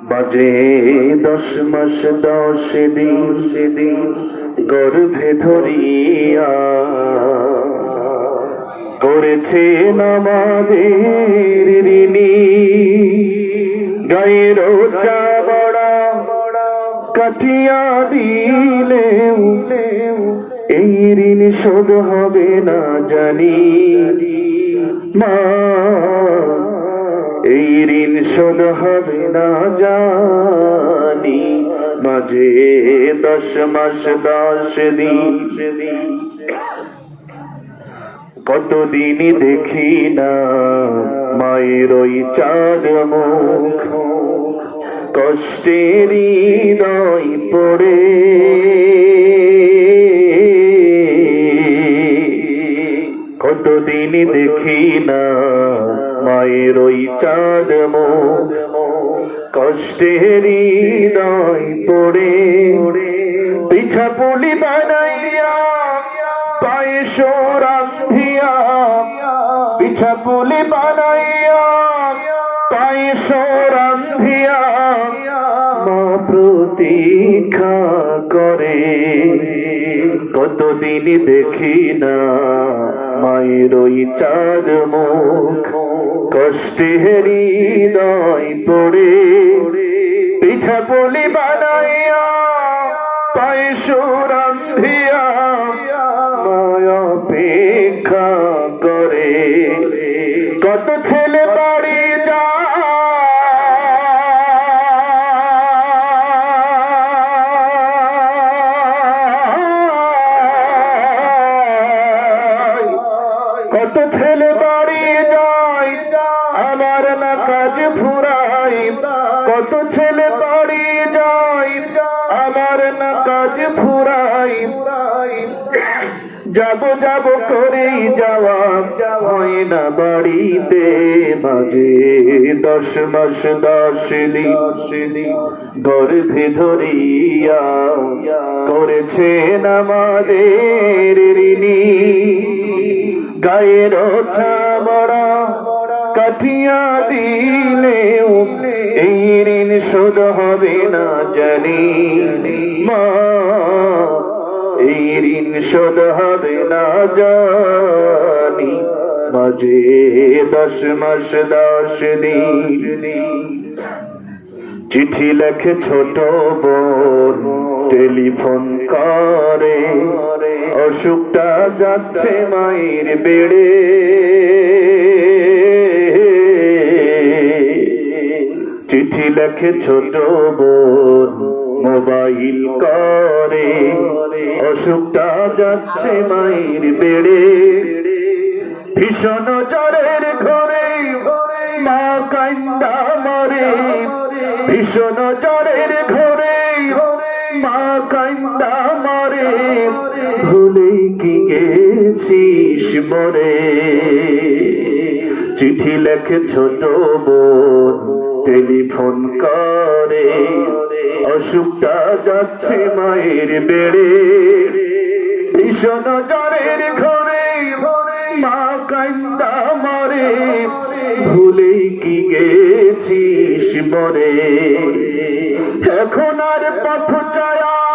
বাজে দশ মাস, দশ দিন সেদিন গর্ভে ধরিয়া করেছে আমাদের ঋণী। গায়ের চাবড়া কাটিয়া দিলে এই ঋণ শোধ হবে না জানি। মা এই ঋণ শোধ হবে না জানি। মাঝে দশ মাস, দশ দিন। কতদিন দেখি না মায়ের ওই চাঁদ মুখ। কষ্টের হৃদয় পড়ে। কতদিন দেখি না মায়ের ওই চাঁদ মুখ কষ্টের হৃদয় পড়ে। পিঠা পুলি বানাইয়া পায়েস রান্ধিয়া পিঠা পুলি বানাইয়া পায়েস মা প্রতীক্ষা করে। কতদিন দেখি না মায়ের ওই চাঁদ মুখ কষ্টে হৃদয় পড়ে। পিঠা পুলি বানাইয়া পায়েস রান্ধিয়া মায়া অপেক্ষা করে। কত ছেলে বাড়ি কত ছেলে কাজ ফুরাই, কত ছেলে বাড়ি যায়, আমার না কাজ ফুরাই। যাব যাব করেই যাওয়া, হয় না বাড়িতে মাঝে দশ মাস, দশ দিন। গর্ভে ধরিয়া করেছেন আমাদের ঋণী। গায়ের ছামড়া কাটিয়া দিলেও এই ঋণ শোধ হবে না জানি। মা, এই ঋণ শোধ হবে না জানি। মাঝে দশ মাস, দশ দিন। চিঠি লেখে ছোট বোন, টেলিফোন করে। অসুখটা যাচ্ছে মায়ের বেড়ে। লেখে ছোট বোন মোবাইল করে। অসুখটা যাচ্ছে মায়ের বেড়ে। ভীষণ জ্বরের ঘরে মা কান্দা মরে ভীষণ জ্বরের ঘরে মা কান্দা মরে ভুলে কি গেছিস মরে? চিঠি লেখে ছোট বোন টেলিফোন করে। অসুখটা যাচ্ছে মায়ের বেড়ে। ভীষণ জ্বরের ঘরে মা কান্দা মরে। ভুলে কি গেছিস মরে। এখন আর পথ চায়া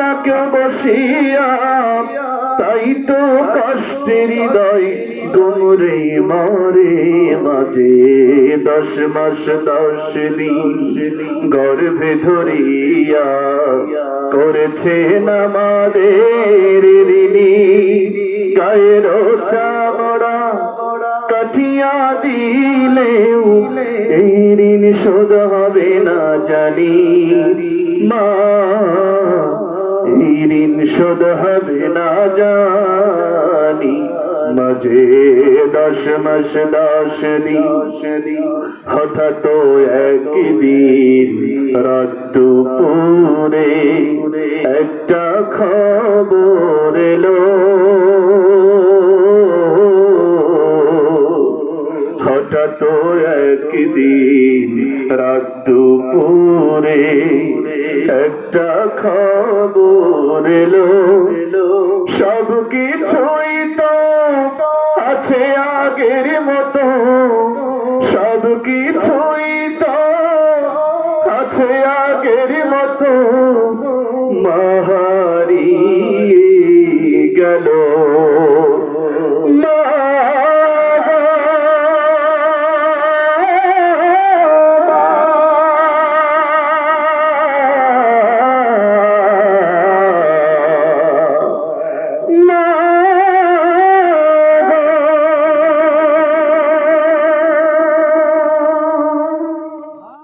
না কেউ বসিয়া, তাই তো কষ্টের হৃদয় ডুমরে মারে মাঝে। দশ মাস, দশ দিন গর্ভে ধরিয়া করেছে আমাদের ঋণী গায়ের চামড়া কাঠিয়া দিলেও এই ঋণ শোধ হবে না জানি। মা এই ঋণ শোধ হবে না জানি, মাঝে দশ মাস দশ দিন। হঠাৎ একদিন রাত পুরে একটা খবর এলো। হঠাৎ একদিন রাত দুপুরে একটা খবর এলো। সব কিছুই তো আছে আগের মতো। সব কিছুই তো আছে